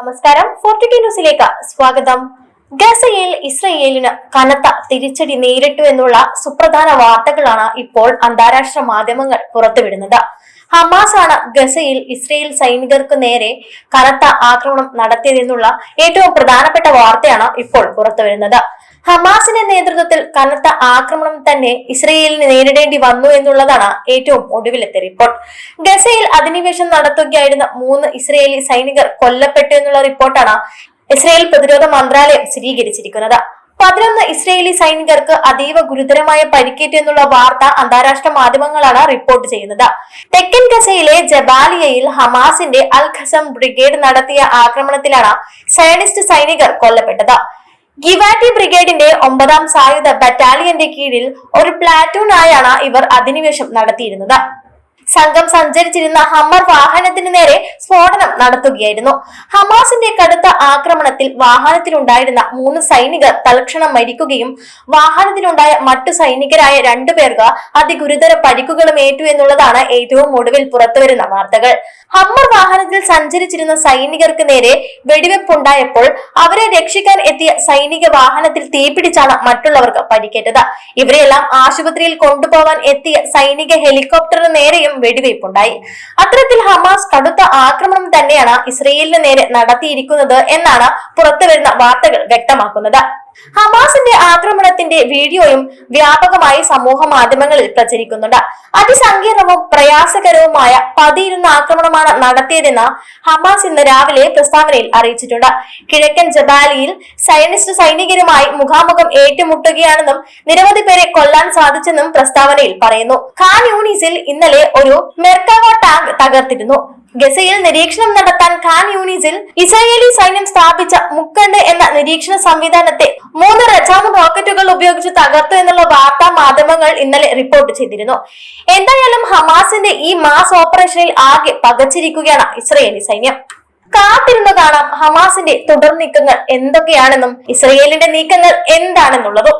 നമസ്കാരം. ഫോർട്ടിറ്റി ന്യൂസിലേക്ക് സ്വാഗതം. ഗസയിൽ ഇസ്രയേലിന് കനത്ത തിരിച്ചടി നേരിട്ടു എന്നുള്ള സുപ്രധാന വാർത്തകളാണ് ഇപ്പോൾ അന്താരാഷ്ട്ര മാധ്യമങ്ങൾ പുറത്തുവിടുന്നത്. ഹമാസ് ആണ് ഗസയിൽ ഇസ്രയേൽ സൈനികർക്ക് നേരെ കനത്ത ആക്രമണം നടത്തിയതെന്നുള്ള ഏറ്റവും പ്രധാനപ്പെട്ട വാർത്തയാണ് ഇപ്പോൾ പുറത്തുവരുന്നത്. ഹമാസിന്റെ നേതൃത്വത്തിൽ കനത്ത ആക്രമണം തന്നെ ഇസ്രയേലിന് നേരിടേണ്ടി വന്നു എന്നുള്ളതാണ് ഏറ്റവും ഒടുവിലത്തെ റിപ്പോർട്ട് ഗസയിൽ അധിനിവേശം നടത്തുകയായിരുന്ന മൂന്ന് ഇസ്രയേലി സൈനികർ കൊല്ലപ്പെട്ടു എന്നുള്ള റിപ്പോർട്ടാണ് ഇസ്രയേൽ പ്രതിരോധ മന്ത്രാലയം സ്ഥിരീകരിച്ചിരിക്കുന്നത്. പതിനൊന്ന് ഇസ്രയേലി സൈനികർക്ക് അതീവ ഗുരുതരമായ പരിക്കേറ്റു എന്നുള്ള വാർത്ത അന്താരാഷ്ട്ര മാധ്യമങ്ങളാണ് റിപ്പോർട്ട് ചെയ്യുന്നത്. തെക്കൻ ഗസയിലെ ജബാലിയയിൽ ഹമാസിന്റെ അൽ ഖസം ബ്രിഗേഡ് നടത്തിയ ആക്രമണത്തിലാണ് സയനിസ്റ്റ് സൈനികർ കൊല്ലപ്പെട്ടത്. ഗിവാറ്റി ബ്രിഗേഡിന്റെ ഒമ്പതാം സായുധ ബറ്റാലിയന്റെ കീഴിൽ ഒരു പ്ലാറ്റൂൺ ആയാണ് ഇവർ അധിനിവേശം നടത്തിയിരുന്നത്. സംഘം സഞ്ചരിച്ചിരുന്ന ഹമ്മർ വാഹനത്തിന് നേരെ സ്ഫോടനം നടത്തുകയായിരുന്നു. ഹമാസിന്റെ കടുത്ത ആക്രമണത്തിൽ വാഹനത്തിലുണ്ടായിരുന്ന മൂന്ന് സൈനികർ തൽക്ഷണം മരിക്കുകയും വാഹനത്തിലുണ്ടായ മറ്റു സൈനികരായ രണ്ടുപേർക്ക് അതിഗുരുതര പരിക്കുകളും ഏറ്റു എന്നുള്ളതാണ് ഏറ്റവും ഒടുവിൽ പുറത്തുവരുന്ന വാർത്തകൾ. ഹമ്മർ വാഹനത്തിൽ സഞ്ചരിച്ചിരുന്ന സൈനികർക്ക് നേരെ വെടിവെപ്പുണ്ടായപ്പോൾ അവരെ രക്ഷിക്കാൻ എത്തിയ സൈനിക വാഹനത്തിൽ തീപിടിച്ചാണ് മറ്റുള്ളവർക്ക് പരിക്കേറ്റത്. ഇവരെല്ലാം ആശുപത്രിയിൽ കൊണ്ടുപോകാൻ എത്തിയ സൈനിക ഹെലികോപ്റ്ററിന് നേരെയും വെടിവെയ്പ്പുണ്ടായി. അത്തരത്തിൽ ഹമാസ് കടുത്ത ആക്രമണം തന്നെയാണ് ഇസ്രയേലിന് നേരെ നടത്തിയിരിക്കുന്നത് എന്നാണ് പുറത്തുവരുന്ന വാർത്തകൾ വ്യക്തമാക്കുന്നത്. ഹമാസിന്റെ ആക്രമണത്തിന്റെ വീഡിയോയും വ്യാപകമായി സമൂഹ മാധ്യമങ്ങളിൽ പ്രചരിക്കുന്നുണ്ട്. അതിസങ്കീർണവും പ്രയാസകരവുമായ പതിയിരുന്ന ആക്രമണമാണ് നടത്തിയതെന്ന് ഹമാസ് ഇന്ന് രാവിലെ പ്രസ്താവനയിൽ അറിയിച്ചിട്ടുണ്ട്. കിഴക്കൻ ജബാലിയിൽ സൈനിസ്റ്റ് സൈനികരുമായി മുഖാമുഖം ഏറ്റുമുട്ടുകയാണെന്നും നിരവധി പേരെ കൊല്ലാൻ സാധിച്ചെന്നും പ്രസ്താവനയിൽ പറയുന്നു. ഖാൻ യൂണിസിൽ ഇന്നലെ ഒരു മെർക്കാവ ടാങ്ക് തകർത്തിരുന്നു. ഗസയിൽ നിരീക്ഷണം നടത്താൻ ഖാൻ യൂണിസിൽ ഇസ്രായേലി സൈന്യം സ്ഥാപിച്ച മുക്കണ്ട് എന്ന നിരീക്ഷണ സംവിധാനത്തെ മൂന്ന് റജാമ് റോക്കറ്റുകൾ ഉപയോഗിച്ച് തകർത്തു എന്നുള്ള വാർത്താ മാധ്യമങ്ങൾ ഇന്നലെ റിപ്പോർട്ട് ചെയ്തിരുന്നു. എന്തായാലും ഹമാസിന്റെ ഈ മാസ് ഓപ്പറേഷനിൽ ആകെ പകച്ചിരിക്കുകയാണ് ഇസ്രയേലി സൈന്യം. കാത്തിരുന്നു കാണാം ഹമാസിന്റെ തുടർ നീക്കങ്ങൾ എന്തൊക്കെയാണെന്നും ഇസ്രയേലിന്റെ നീക്കങ്ങൾ എന്താണെന്നുള്ളതും.